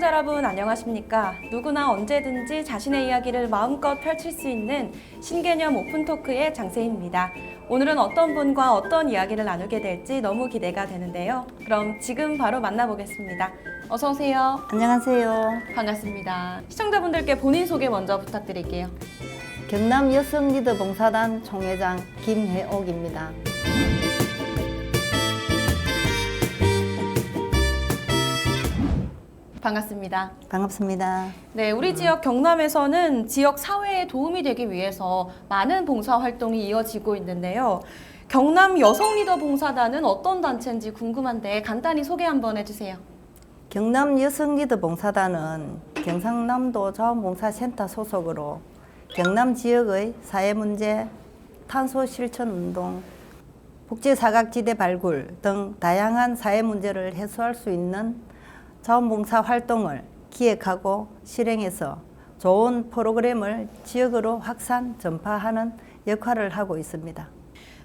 시청자 여러분 안녕하십니까? 누구나 언제든지 자신의 이야기를 마음껏 펼칠 수 있는 신개념 오픈 토크의 장세희입니다. 오늘은 어떤 분과 어떤 이야기를 나누게 될지 너무 기대가 되는데요. 그럼 지금 바로 만나보겠습니다. 어서 오세요. 안녕하세요. 반갑습니다. 시청자분들께 본인 소개 먼저 부탁드릴게요. 경남 여성 리더 봉사단 총회장 김혜옥입니다. 반갑습니다. 반갑습니다. 네, 우리 지역 경남에서는 지역 사회에 도움이 되기 위해서 많은 봉사 활동이 이어지고 있는데요. 경남 여성 리더 봉사단은 어떤 단체인지 궁금한데 간단히 소개 한번 해주세요. 경남 여성 리더 봉사단은 경상남도 자원봉사센터 소속으로 경남 지역의 사회 문제, 탄소 실천 운동, 복지 사각지대 발굴 등 다양한 사회 문제를 해소할 수 있는 자원봉사 활동을 기획하고 실행해서 좋은 프로그램을 지역으로 확산 전파하는 역할을 하고 있습니다.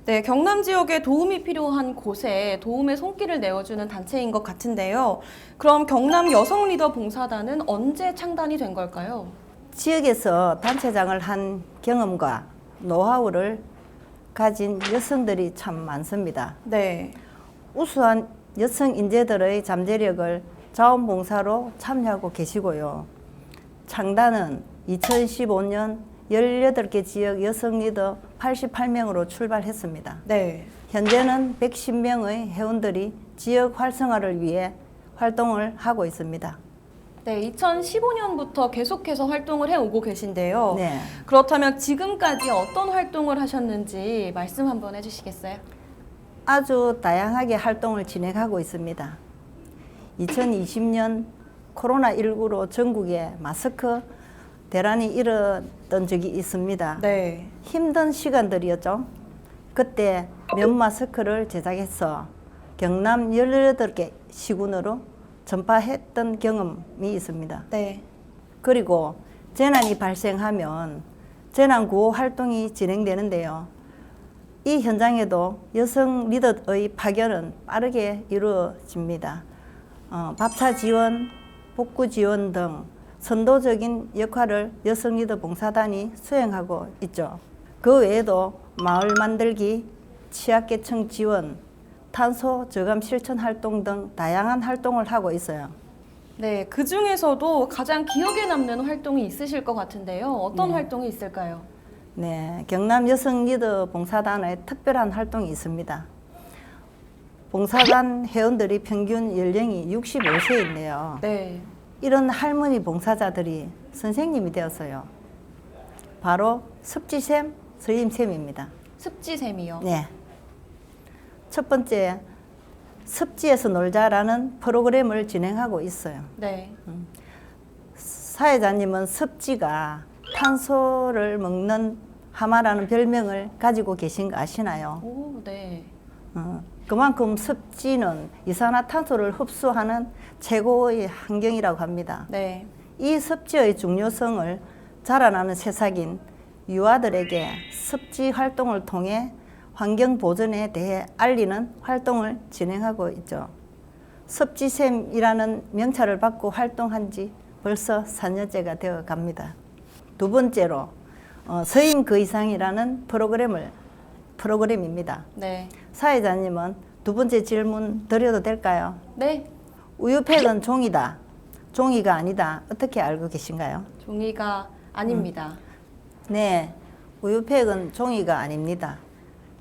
네, 경남 지역에 도움이 필요한 곳에 도움의 손길을 내어주는 단체인 것 같은데요. 그럼 경남 여성 리더 봉사단은 언제 창단이 된 걸까요? 지역에서 단체장을 한 경험과 노하우를 가진 여성들이 참 많습니다. 네. 우수한 여성 인재들의 잠재력을 자원봉사로 참여하고 계시고요. 창단은 2015년 18개 지역 여성 리더 88명으로 출발했습니다. 네. 현재는 110명의 회원들이 지역 활성화를 위해 활동을 하고 있습니다. 네, 2015년부터 계속해서 활동을 해오고 계신데요. 네. 그렇다면 지금까지 어떤 활동을 하셨는지 말씀 한번 해주시겠어요? 아주 다양하게 활동을 진행하고 있습니다. 2020년 코로나19로 전국에 마스크 대란이 일었던 적이 있습니다. 네. 힘든 시간들이었죠. 그때 면 마스크를 제작해서 경남 18개 시군으로 전파했던 경험이 있습니다. 네. 그리고 재난이 발생하면 재난 구호 활동이 진행되는데요. 이 현장에도 여성 리더의 파견은 빠르게 이루어집니다. 어, 밥차 지원, 복구 지원 등 선도적인 역할을 여성 리더 봉사단이 수행하고 있죠. 그 외에도 마을 만들기, 취약계층 지원, 탄소 저감 실천 활동 등 다양한 활동을 하고 있어요. 네, 그 중에서도 가장 기억에 남는 활동이 있으실 것 같은데요. 어떤 네. 활동이 있을까요? 네, 경남 여성 리더 봉사단의 특별한 활동이 있습니다. 봉사단 회원들이 평균 연령이 65세인데요. 네. 이런 할머니 봉사자들이 선생님이 되었어요. 바로 습지샘, 스님샘입니다. 습지샘이요. 네. 첫 번째, 습지에서 놀자라는 프로그램을 진행하고 있어요. 네. 사회자님은 습지가 탄소를 먹는 하마라는 별명을 가지고 계신 거 아시나요? 오, 네. 어, 그만큼 습지는 이산화탄소를 흡수하는 최고의 환경이라고 합니다. 네. 이 습지의 중요성을 자라나는 새싹인 유아들에게 습지 활동을 통해 환경 보존에 대해 알리는 활동을 진행하고 있죠. 습지샘이라는 명찰을 받고 활동한 지 벌써 4년째가 되어 갑니다. 두 번째로 어, 서임 그 이상이라는 프로그램을 프로그램입니다. 네. 사회자님은 두 번째 질문 드려도 될까요? 네. 우유팩은 종이다. 종이가 아니다. 어떻게 알고 계신가요? 종이가 아닙니다. 네, 우유팩은 종이가 아닙니다.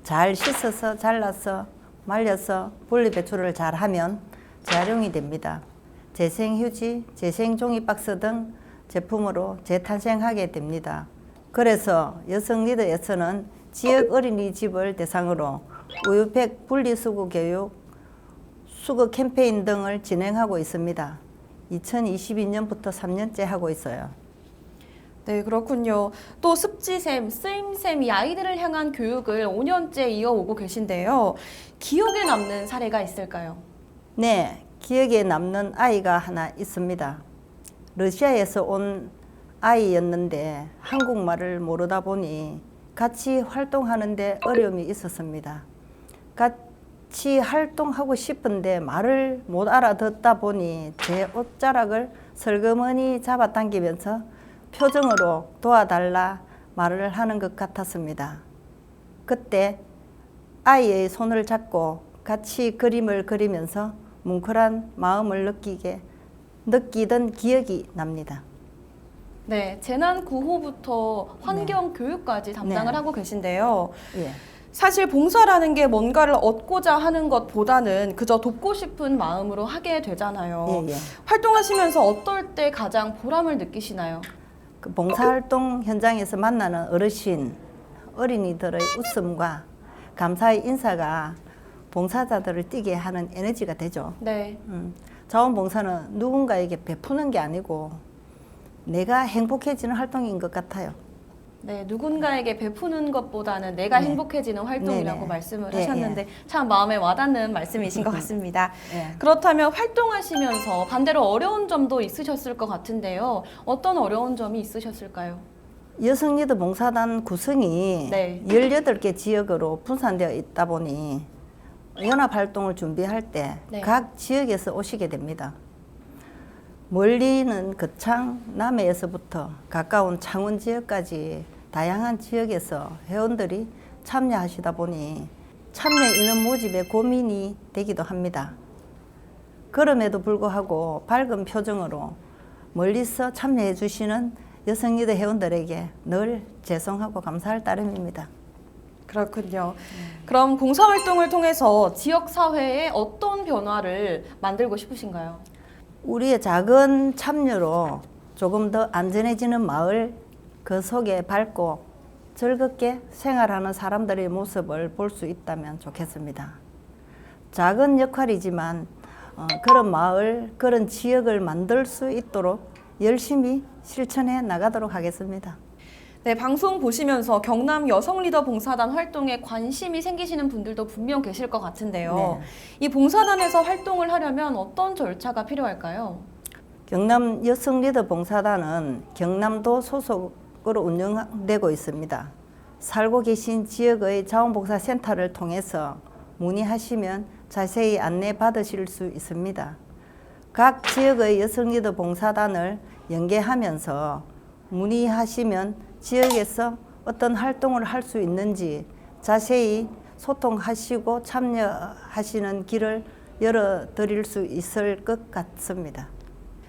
잘 씻어서 잘라서 말려서 분리 배출을 잘 하면 재활용이 됩니다. 재생 휴지, 재생 종이 박스 등 제품으로 재탄생하게 됩니다. 그래서 여성 리더에서는 지역 어린이집을 대상으로 우유팩 분리수거 교육, 수거 캠페인 등을 진행하고 있습니다. 2022년부터 3년째 하고 있어요. 네, 그렇군요. 또 습지샘, 쓰임샘 이 아이들을 향한 교육을 5년째 이어오고 계신데요. 기억에 남는 사례가 있을까요? 네, 기억에 남는 아이가 하나 있습니다. 러시아에서 온 아이였는데 한국말을 모르다 보니 같이 활동하는데 어려움이 있었습니다. 같이 활동하고 싶은데 말을 못 알아듣다 보니 제 옷자락을 슬그머니 잡아당기면서 표정으로 도와달라 말을 하는 것 같았습니다. 그때 아이의 손을 잡고 같이 그림을 그리면서 뭉클한 마음을 느끼게 느끼던 기억이 납니다. 네, 재난 구호부터 환경 교육까지 담당을 네. 하고 계신데요. 예. 사실 봉사라는 게 뭔가를 얻고자 하는 것보다는 그저 돕고 싶은 마음으로 하게 되잖아요. 예, 예. 활동하시면서 어떨 때 가장 보람을 느끼시나요? 그 봉사활동 현장에서 만나는 어르신, 어린이들의 웃음과 감사의 인사가 봉사자들을 뛰게 하는 에너지가 되죠. 네. 음, 자원봉사는 누군가에게 베푸는 게 아니고 내가 행복해지는 활동인 것 같아요. 네, 누군가에게 베푸는 것보다는 내가 네. 행복해지는 활동이라고 네네. 말씀을 예, 하셨는데 참 마음에 와닿는 말씀이신 것 같습니다. 예. 그렇다면 활동하시면서 반대로 어려운 점도 있으셨을 것 같은데요. 어떤 어려운 점이 있으셨을까요? 여성 리더 봉사단 구성이 네. 18개 지역으로 분산되어 있다 보니 연합 활동을 준비할 때 네. 각 지역에서 오시게 됩니다. 멀리는 거창 남해에서부터 가까운 창원 지역까지 다양한 지역에서 회원들이 참여하시다 보니 참여 인원 모집에 고민이 되기도 합니다. 그럼에도 불구하고 밝은 표정으로 멀리서 참여해 주시는 여성 리더 회원들에게 늘 죄송하고 감사할 따름입니다. 그렇군요. 그럼 봉사활동을 통해서 지역 사회에 어떤 변화를 만들고 싶으신가요? 우리의 작은 참여로 조금 더 안전해지는 마을 그 속에 밝고 즐겁게 생활하는 사람들의 모습을 볼 수 있다면 좋겠습니다. 작은 역할이지만 어, 그런 마을, 그런 지역을 만들 수 있도록 열심히 실천해 나가도록 하겠습니다. 네, 방송 보시면서 경남 여성 리더 봉사단 활동에 관심이 생기시는 분들도 분명 계실 것 같은데요. 네. 이 봉사단에서 활동을 하려면 어떤 절차가 필요할까요? 경남 여성 리더 봉사단은 경남도 소속으로 운영되고 있습니다. 살고 계신 지역의 자원봉사 센터를 통해서 문의하시면 자세히 안내 받으실 수 있습니다. 각 지역의 여성 리더 봉사단을 연계하면서 문의하시면 지역에서 어떤 활동을 할 수 있는지 자세히 소통하시고 참여하시는 길을 열어드릴 수 있을 것 같습니다.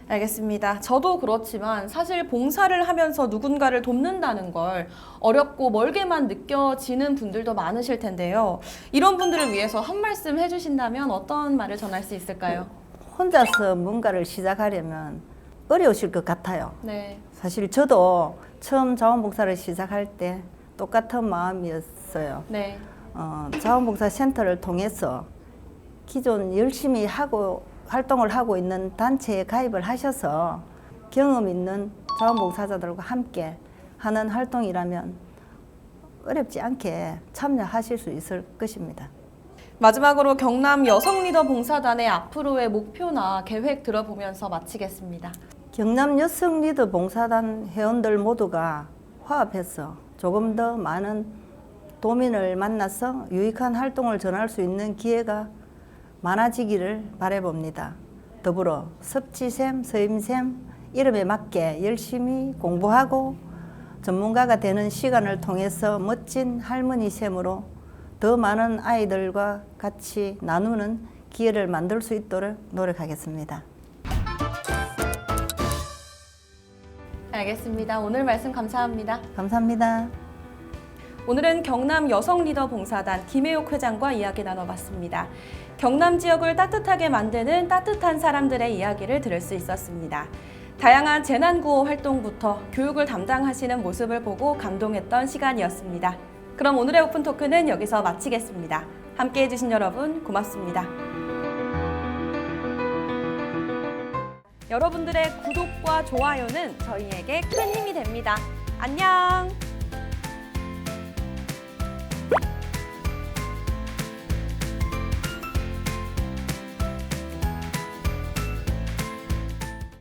알겠습니다. 저도 그렇지만 사실 봉사를 하면서 누군가를 돕는다는 걸 어렵고 멀게만 느껴지는 분들도 많으실 텐데요. 이런 분들을 위해서 한 말씀 해주신다면 어떤 말을 전할 수 있을까요? 혼자서 뭔가를 시작하려면 어려우실 것 같아요. 네. 사실 저도 처음 자원봉사를 시작할 때 똑같은 마음이었어요. 네. 어, 자원봉사 센터를 통해서 기존 열심히 하고 활동을 하고 있는 단체에 가입을 하셔서 경험 있는 자원봉사자들과 함께 하는 활동이라면 어렵지 않게 참여하실 수 있을 것입니다. 마지막으로 경남 여성 리더 봉사단의 앞으로의 목표나 계획 들어보면서 마치겠습니다. 경남 여성 리더 봉사단 회원들 모두가 화합해서 조금 더 많은 도민을 만나서 유익한 활동을 전할 수 있는 기회가 많아지기를 바라봅니다. 더불어 섭지샘, 서임샘 이름에 맞게 열심히 공부하고 전문가가 되는 시간을 통해서 멋진 할머니 샘으로 더 많은 아이들과 같이 나누는 기회를 만들 수 있도록 노력하겠습니다. 알겠습니다. 오늘 말씀 감사합니다. 감사합니다. 오늘은 경남 여성 리더 봉사단 김혜옥 회장과 이야기 나눠봤습니다. 경남 지역을 따뜻하게 만드는 따뜻한 사람들의 이야기를 들을 수 있었습니다. 다양한 재난구호 활동부터 교육을 담당하시는 모습을 보고 감동했던 시간이었습니다. 그럼 오늘의 오픈 토크는 여기서 마치겠습니다. 함께 해주신 여러분 고맙습니다. 여러분들의 구독과 좋아요는 저희에게 큰 힘이 됩니다. 안녕!